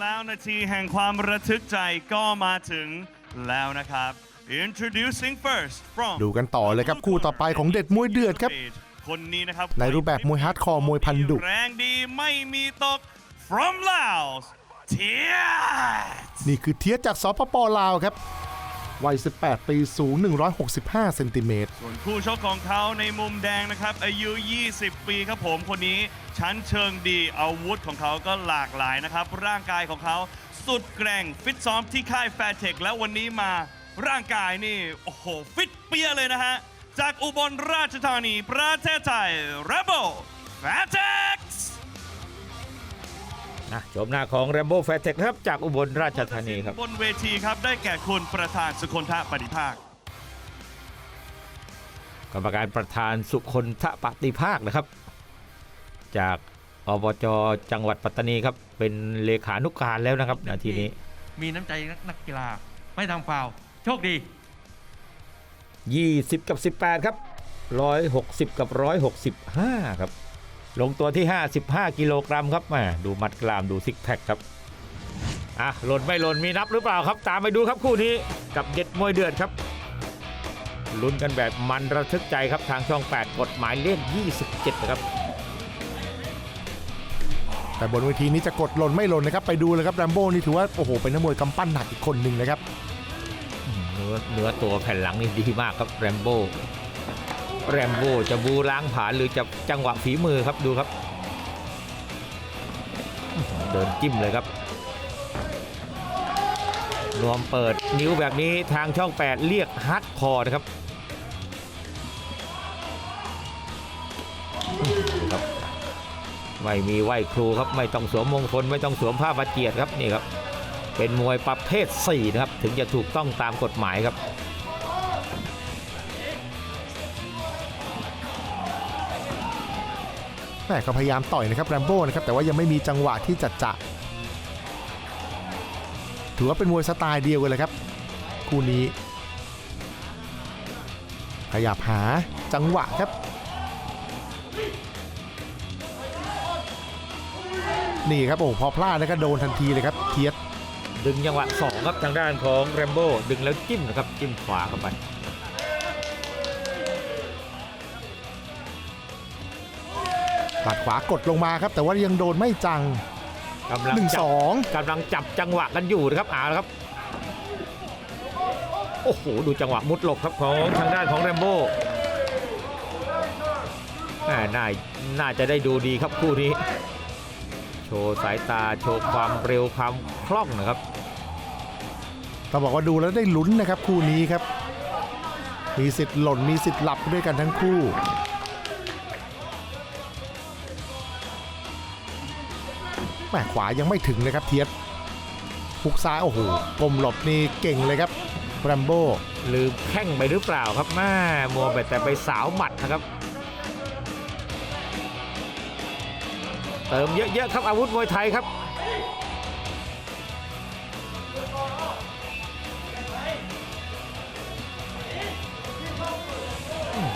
แล้วนาทีแห่งความระทึกใจก็มาถึงแล้วนะครับ Introducing first from ดูกันต่อเลยครับคู่ต่อไปของเด็ดมวยเดือดครับ คนนี้นะครับในรูปแบบมวยฮาร์ดคอร์มวยพันดุแรงดีไม่มีตก from Laos เทียนี่คือเทียสจากสปปลาวครับ วัย 18 ปี สูง 165 เซนติเมตร ส่วนคู่ชกของเขาในมุมแดงนะครับ อายุ 20 ปีครับผมคนนี้ ชั้นเชิงดีอาวุธของเขาก็หลากหลายนะครับ ร่างกายของเขาสุดแกร่ง ฟิตซ้อมที่ค่ายแฟร์เทคแล้ววันนี้มาร่างกายนี่ โอ้โห ฟิตเปียเลยนะฮะ จากอุบลราชธานี ประเทศไทย Rebel f a t e x นะชมหน้าของ Rambo f a t e c ครับจากอุบลราชธานีครับ บนเวทีครับได้แก่คุณประธานสุคนทะปฏิภาค กรรมการประธานสุคนทะปฏิภาคนะครับ จากอบจจังหวัดปัตตานีครับ เป็นเลขานุการแล้วนะครับนาทีนี้ มีน้ำใจนักนักกีฬาไม่ทำฟาวล์โชคดี 20 กับ 18 ครับ 160 กับ 165 ครับ ลงตัวที่ 55 กิโลกรัมครับแหมาดูมัดกลามดูซิกแพคครับอะหล่นไม่หล่นมีนับหรือเปล่าครับ ตามไปดูครับคู่นี้กับเด็ดมวยเดือดครับลุ้นกันแบบมันระทึกใจครับทางช่อง 8 กฎหมายเลข 27 นะครับ แต่บนเวทีนี้จะกดหล่นไม่หล่นนะครับ ไปดูเลยครับแรมโบ้นี่ถือว่า โอ้โห เป็นนักมวยกำปั้นหนักอีกคนหนึ่งนะครับ เนื้อเนื้อตัวแผ่นหลังนี่ดีมากครับแรมโบ้ แรมโบ้จะบูล้างผลาญหรือจะจังหวะฝีมือครับดูครับ เดินจิ้มเลยครับ รวมเปิดนิ้วแบบนี้ทางช่อง 8 เรียกฮาร์ดคอร์นะครับครับไม่มีไหวครูครับไม่ต้องสวมมงคลไม่ต้องสวมผ้าบาเจียดครับนี่ครับเป็นมวยประเภท4นะครับถึงจะถูกต้องตามกฎหมายครับ แม่ก็พยายามต่อยนะครับแรมโบ้นะครับแต่ว่ายังไม่มีจังหวะที่จะจะถือว่าเป็นมวยสไตล์เดียวกันเลยครับ คู่นี้ ขยับหาจังหวะครับ นี่ครับโอ้พอพลาดแล้วก็โดนทันทีเลยครับเทียสดึงจังหวะสองครับทางด้านของแรมโบ้ดึงแล้วจิ้มนะครับจิ้มขวาเข้าไป ขวากดลงมาครับ แต่ว่ายังโดนไม่จังกำลัง1จับ2กำลังจับจังหวะกันอยู่นะครับอ่าแล้วครับ โอ้โหดูจังหวะมุดหลบครับของทางด้านของแรมโบ้แหม่น่าน่าจะได้ดูดีครับคู่นี้ โชว์สายตาโชว์ความเร็วความคล่องนะครับ ต้องบอกว่าดูแล้วได้ลุ้นนะครับคู่นี้ครับ มีสิทธิ์หล่นมีสิทธิ์หลับด้วยกันทั้งคู่ แหม่ขวายังไม่ถึงเลยครับเทียสหุกซ้ายโอ้โหกลมหลบนี่เก่งเลยครับแรมโบ้ลืมแข้งไปหรือเปล่าครับแม่มัวไปแต่ไปสาวหมัดนะครับ เติมเยอะๆครับอาวุธมวยไทยครับ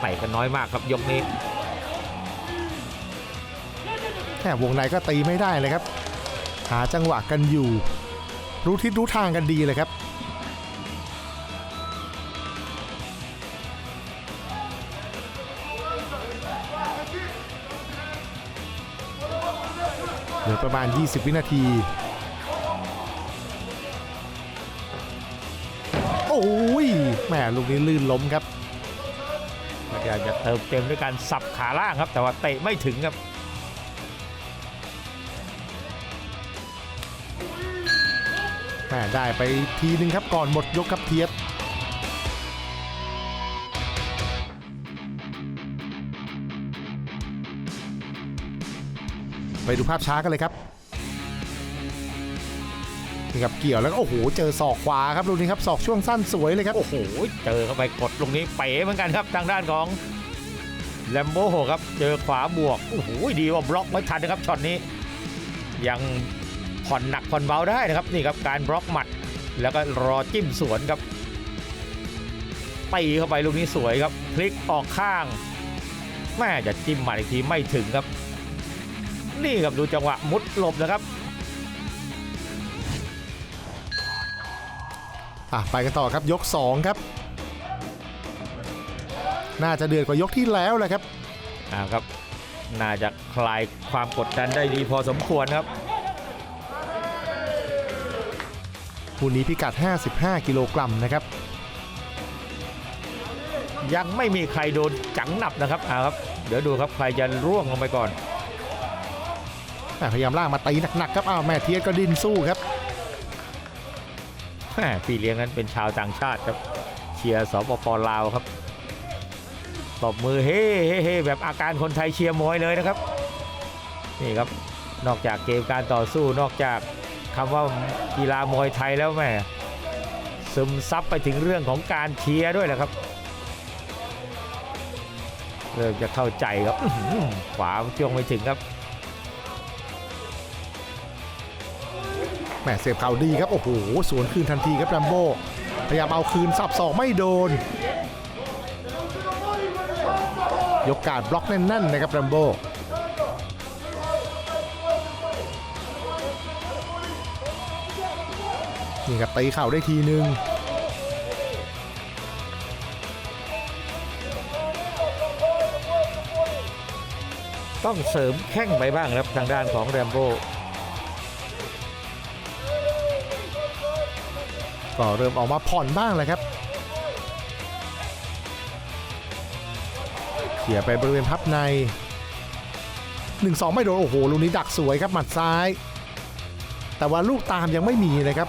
ไปกันน้อยมากครับยกนี้ แค่วงในก็ตีไม่ได้เลยครับ หาจังหวะกันอยู่ รู้ทิศรู้ทางกันดีเลยครับเหลือประมาณ 20 วินาที โอ้ยแหมลูกนี้ลื่นล้มครับพยายามจะเติมเต็มด้วยการสับขาล่างครับ แต่ว่าเตะไม่ถึงครับ ม่ได้ไปทีนึงครับก่อนหมดยกครับเทียบไปดูภาพช้ากันเลยครับนี่ครับเกี่ยวแล้วก็โอ้โหเจอศอกขวาครับลูกนี้ครับศอกช่วงสั้นสวยเลยครับโอ้โหเจอเข้าไปกดลงนี้เป๋เหมือนกันครับทางด้านของแลมโบ้ครับเจอขวาบวกโอ้โหดีว่าบล็อกไม่ทันนะครับช็อตนี้ยัง ผ่อนหนักผ่อนเบาได้นะครับนี่ครับการบล็อกหมัด แล้วก็รอจิ้มสวนครับตีเข้าไปลูกนี้สวยครับพลิกออกข้างแม่จะจิ้มหมัดอีกทีไม่ถึงครับ นี่ครับดูจังหวะมุดหลบนะครับอะไปกันต่อครับยก 2 ครับ น่าจะเดือดกว่ายกที่แล้วแหละครับอ่าครับ น่าจะคลายความกดดันได้ดีพอสมควรครับ คู่นี้พิกัด 55 กิโลกรัมนะครับ ยังไม่มีใครโดนจังหนับนะครับอ่าครับ เดี๋ยวดูครับใครจะร่วงลงไปก่อนแม่พยายามลากมาตีหนักๆครับอ้าวแม่เทียสก็ดิ้นสู้ครับแหม่พี่เลี้ยงนั้นเป็นชาวต่างชาติครับเชียร์สปปลาวครับตบมือเฮ้เฮ้เฮ้แบบอาการคนไทยเชียร์มวยเลยนะครับ นี่ครับนอกจากเกมการต่อสู้นอกจาก คำว่ากีฬามวยไทยแล้วแม่ซึมซับไปถึงเรื่องของการเชียร์ด้วยแหละครับ เริ่มจะเข้าใจครับขวาจ้วงไม่ถึงครับแม่เสียบเข่าดีครับ โอ้โห สวนคืนทันทีครับแรมโบ้พยายามเอาคืนสับศอกไม่โดน ยกการบล็อกแน่นๆนะครับแรมโบ้ นี่ครับตีเข่าได้ทีนึงต้องเสริมแข้งไปบ้างครับทางด้านของแรมโบ้ก็เริ่มออกมาผ่อนบ้างแล้วครับเขี่ยไปบริเวณพับใน 1-2 ไม่โดน โอ้โห ลูกนี้ดักสวยครับ หมัดซ้าย แต่ว่าลูกตามยังไม่มีนะครับ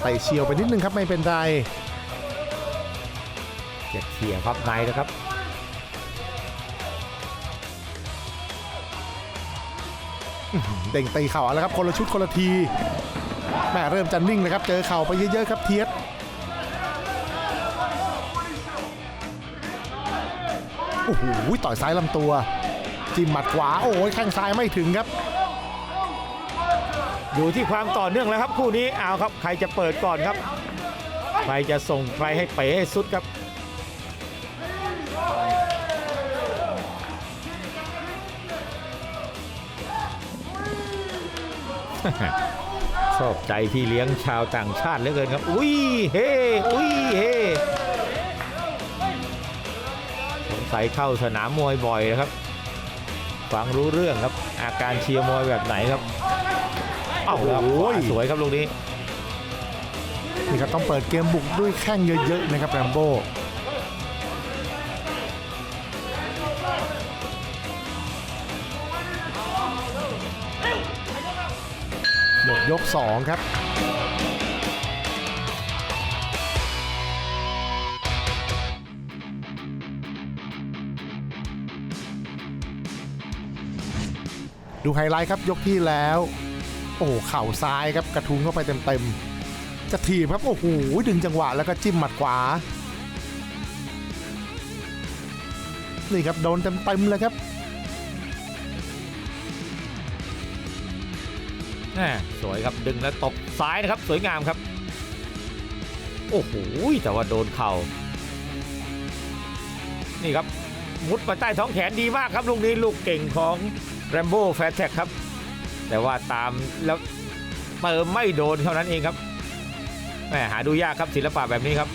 อะเตะเฉียวไปนิดนึงครับไม่เป็นไรเจ็ดเขี่ยพับในนะครับเด้งตีเข่าอาแล้วครับคนละชุดคนละทีแม่เริ่มจะนิ่งเลยครับ เจอเข่าไปเยอะๆครับเทียสโอ้โหต่อยซ้ายลำตัว จิ้มหมัดขวาโอ้ยแข้งซ้ายไม่ถึงครับ อยู่ที่ความต่อเนื่องแล้วครับคู่นี้เอาครับใครจะเปิดก่อนครับ ใครจะส่งใครให้เป๋ให้สุดครับชอบใจพี่เลี้ยงชาวต่างชาติเหลือเกินครับ อุ้ยเฮอุ้ยเฮสงสัยเข้าสนามมวยบ่อยนะครับ ฟังรู้เรื่องครับ อาการเชียร์มวยแบบไหนครับ เอาละครับโอ้ยขวาสวยครับลูกนี้นี่ครับต้องเปิดเกมบุกด้วยแข้งเยอะๆนะครับแรมโบ้หมดยก 2 ครับดูไฮไลท์ครับยกที่แล้ว โอ้โหเข่าซ้ายครับกระทุ้งเข้าไปเต็มๆจะถีบครับโอ้โหดึงจังหวะแล้วก็จิ้มหมัดขวานี่ครับโดนเต็มๆเลยครับสวยครับดึงแล้วตบซ้ายนะครับ สวยงามครับ โอ้โหแต่ว่าโดนเข่า นี่ครับ มุดมาใต้ท้องแขนดีมากครับลูกนี้ลูกเก่งของแรมโบ้แฟร์แท็กครับ แต่ว่าตามแล้วเติมไม่โดนเท่านั้นเองครับแม่หาดูยากครับศิลปะแบบนี้ครับ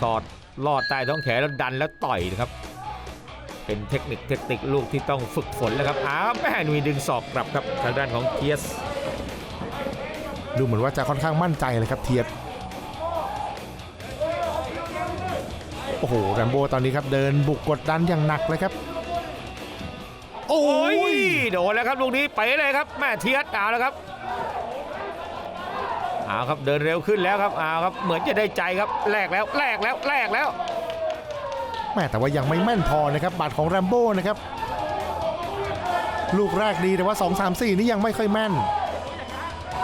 สอดลอดใต้ท้องแขนแล้วดันแล้วต่อยนะครับ เป็นเทคนิคเทคนิคลูกที่ต้องฝึกฝนแล้วครับอ้าวแม่มีดึงศอกกลับครับทางด้านของเกียสดูเหมือนว่าจะค่อนข้างมั่นใจเลยครับเทียบโอ้โหแรมโบ้ตอนนี้ครับเดินบุกกดดันอย่างหนักเลยครับ โอ้โอ้ยยโดนแล้วครับลูกนี้ไปเลยครับแม่เทียดเอาแล้วครับเอาครับเดินเร็วขึ้นแล้วครับเอาครับเหมือนจะได้ใจครับแลกแล้วแลกแล้วแลกแล้ว แม่แต่ว่ายังไม่แม่นพอนะครับบาดของแรมโบ้นะครับ ลูกแรกดีแต่ว่า 2 3 4 นี่ยังไม่ค่อยแม่น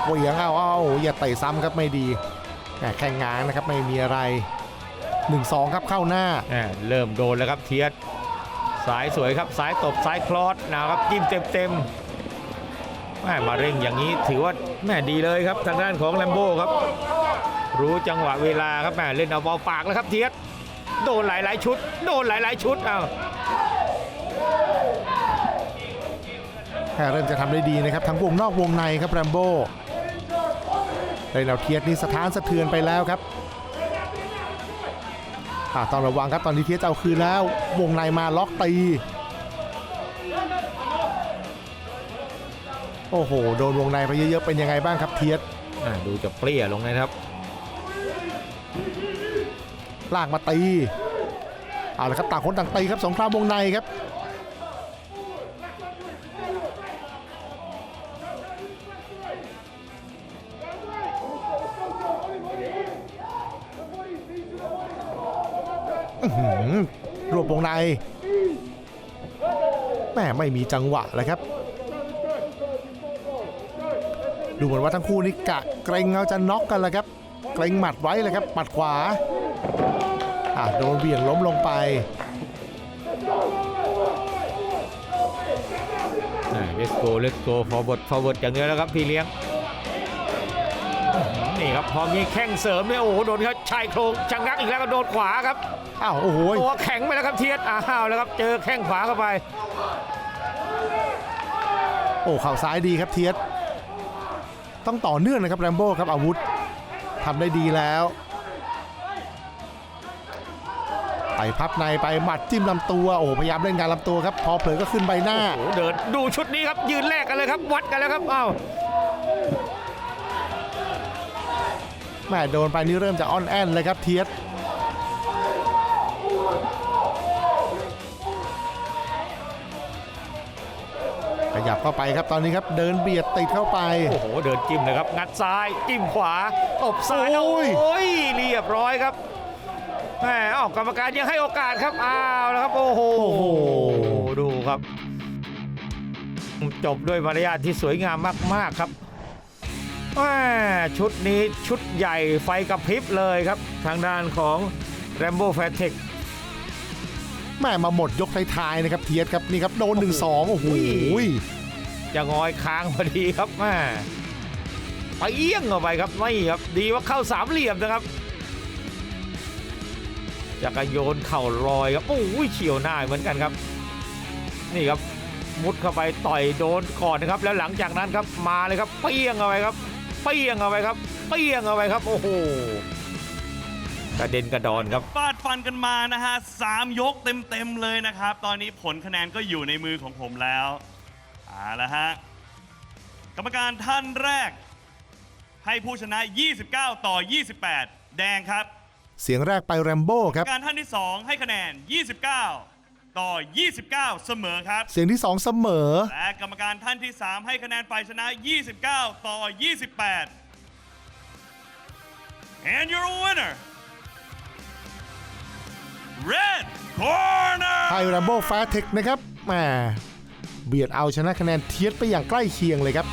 เหวียงเอาเอาอย่าเตะซ้ำครับไม่ดีแหม่แข่งงานนะครับไม่มีอะไร 1-2 ครับเข้าหน้าแหม่เริ่มโดนแล้วครับเทียด สายสวยครับสายตบสายคลอสนะครับจิ้มเต็มเต็มๆแม่มาเร่งอย่างนี้ถือว่าแม่ดีเลยครับทางด้านของแลมโบ้ครับ รู้จังหวะเวลาครับแม่เล่นเอาเบาปากแล้วครับเทียดโดนหลายๆชุด โดนหลายๆชุดเอาแค่เริ่มจะทำได้ดีนะครับทั้งวงนอกวงในครับแรมโบ้เลยเราเทียดนี่สถานสะเทือนไปแล้วครับ อ่าต้องระวังครับตอนนี้เทียดจะเอาคืนแล้ว วงในมาล็อกตี โอ้โห โดนวงในไปเยอะๆเป็นยังไงบ้างครับเทียดอ่าดูจะเปรี้ยลงนะครับลากมาตีเอาละครับต่างคนต่างตีครับสงครามวงในครับ รวบวงในแม่ไม่มีจังหวะเลยครับ ดูเหมือนว่าทั้งคู่นี่กะเกรงเอาจะน็อกกันแล้วครับ เกรงหมัดไว้เลยครับหมัดขวาอะโดนเบี่ยงล้มลงไปเลสโกเลสโกฟอร์เวิร์ดฟอร์เวิร์ดอย่างเดียวแล้วครับพี่เลี้ยง พอมีแข้งเสริมเนี่ยโอ้โหโดนครับชายโครงชังงักอีกแล้วก็โดนขวาครับอ้าวโอ้โหตัวแข็งไปแล้วครับเทียดอ้าวแล้วครับเจอแข้งขวาเข้าไป โอ้เข่าซ้ายดีครับเทียสต้องต่อเนื่องนะครับแรมโบ้ครับอาวุธทำได้ดีแล้วไปพับในไปหมัดจิ้มลำตัวโอ้พยายามเล่นงานลำตัวครับพอเผลอก็ขึ้นใบหน้าโอ้โหเดินดูชุดนี้ครับยืนแลกกันเลยครับ วัดกันแล้วครับอ้าวแม่โดนไปนี่เริ่มจะอ่อนแอนเลยครับเทียสขยับเข้าไปครับตอนนี้ครับเดินเบียดติดเข้าไป โอ้โห เดินจิ้มเลยครับ งัดซ้ายจิ้มขวาตบซ้ายโอ้ย โอ้ยเรียบร้อยครับแหมออกกรรมการยังให้โอกาสครับอ้าวแล้วครับโอ้โหโอ้โห ดูครับ จบด้วยมารยาทที่สวยงามมาก ๆ ครับแหม่ ชุดนี้ชุดใหญ่ไฟกระพริบเลยครับ ทางด้านของ Rambo f a t e c แม่มาหมดยกท้ายๆนะครับเทียสครับนี่ครับโดนหนึ่งสองโอ้โหจะงอยค้างพอดีครับแม่ไปเอี้ยงเข้าไปครับไม่ครับ ดีว่าเข้าสามเหลี่ยมนะครับจักรโยนเข่าลอยครับโอ้ยเฉียวหน้าเหมือนกันครับ นี่ครับมุดเข้าไปต่อยโดนก่อนนะครับ แล้วหลังจากนั้นครับมาเลยครับเปี้ยงเอาไปครับ เปี้ยงเอาไปครับ เปี้ยงเอาไปครับ โอ้โหกระเด็นกระดอนครับฟาดฟันกันมานะฮะสามยกเต็มๆเลยนะครับ ตอนนี้ผลคะแนนก็อยู่ในมือของผมแล้วเอาละฮะกรรมการท่านแรก ให้ผู้ชนะ 29 ต่อ 28 แดงครับ เสียงแรกไปแรมโบ้คกรรัรบมการท่านที่ 2 ให้คะแนน 29 ต่อ 29 เสมอครับ เสียงที่ 2 เสมอ และกรรมการท่านที่ 3 ให้คะแนนฝ่ายชนะ 29 ต่อ 28 and your winner red corner ไทยแรมโบ้ฟาเทคนะครับแหมเบียดเอาชนะคะแนนเทียสไปอย่างใกล้เคียงเลยครับ